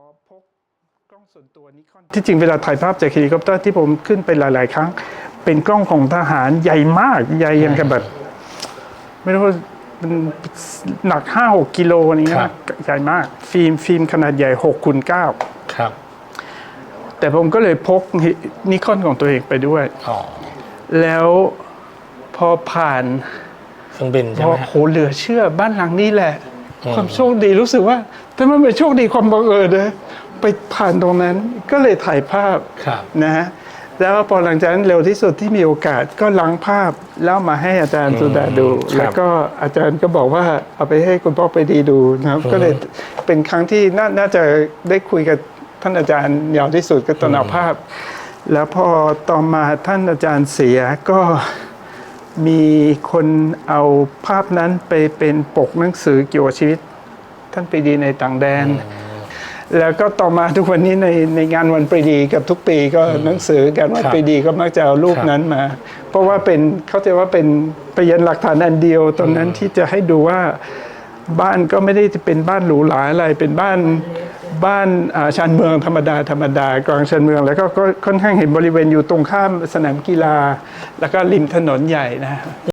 อพกกล้องส่วนตัวนิคอนที่จริงเวลาถ่ายภาพจากเฮลิคอปเตอร์ที่ผมขึ้นไปหลาย ๆ ครั้ง เป็นกล้องของทหารใหญ่มากใหญ่อยังกับแบบไม่รู้ว่ามันหนักห้าหกกิโลอะไรเงี้ครัยบใหญ่มาก ฟิล์มฟิล์มขนาดใหญ่หกคูณเก้าครับ แต่ผมก็เลยพกนิคอนของตัวเองไปด้วยอ๋อแล้วพอผ่านเครื่องบินพใช่อไหมฮะโหเหลือเชื่อบ้านหลังนี้แหละอืม ความโชคดีรู้สึกว่า แต่มันเป็นโชคดีความบังเอิญนะไปผ่านตรงนั้นก็เลยถ่ายภาพครับนะฮะแล้วพอหลังจากนั้นเร็วที่สุดที่มีโอกาสก็ล้างภาพแล้วมาให้อาจารย์สุดาดูครับแล้วก็อาจารย์ก็บอกว่าเอาไปให้คุณพ่อไปดีดูนะครับ ก็เลยเป็นครั้งที่นาน่าจะได้คุยกับท่านอาจารย์ยาวที่สุดก็ตอนเอาภาพ แล้วพอต่อมาท่านอาจารย์เสียก็ มีคนเอาภาพนั้นไปเป็นปกหนังสือเกี่ยวกับชีวิต ท่านปรีดีในต่างแดน แล้วก็ต่อมาทุกวันนี้ในในงานวันปรีดีกับทุกปีก็หนังสือการวันปรีดีก็มักจะเอารูปนั้นมา เพราะว่าเป็นเขาจะว่าเป็นพยานหลักฐานอันเดียวตรงนั้นที่จะให้ดูว่าบ้านก็ไม่ได้จะเป็นบ้านหรูหราอะไรเป็นบ้าน บ้านชานเมืองธรรมดาธรรมดากลางชานเมือง แล้วก็ก็ค่อนข้างเห็นบริเวณอยู่ตรงข้ามสนามกีฬา แล้วก็ริมถนนใหญ่นะ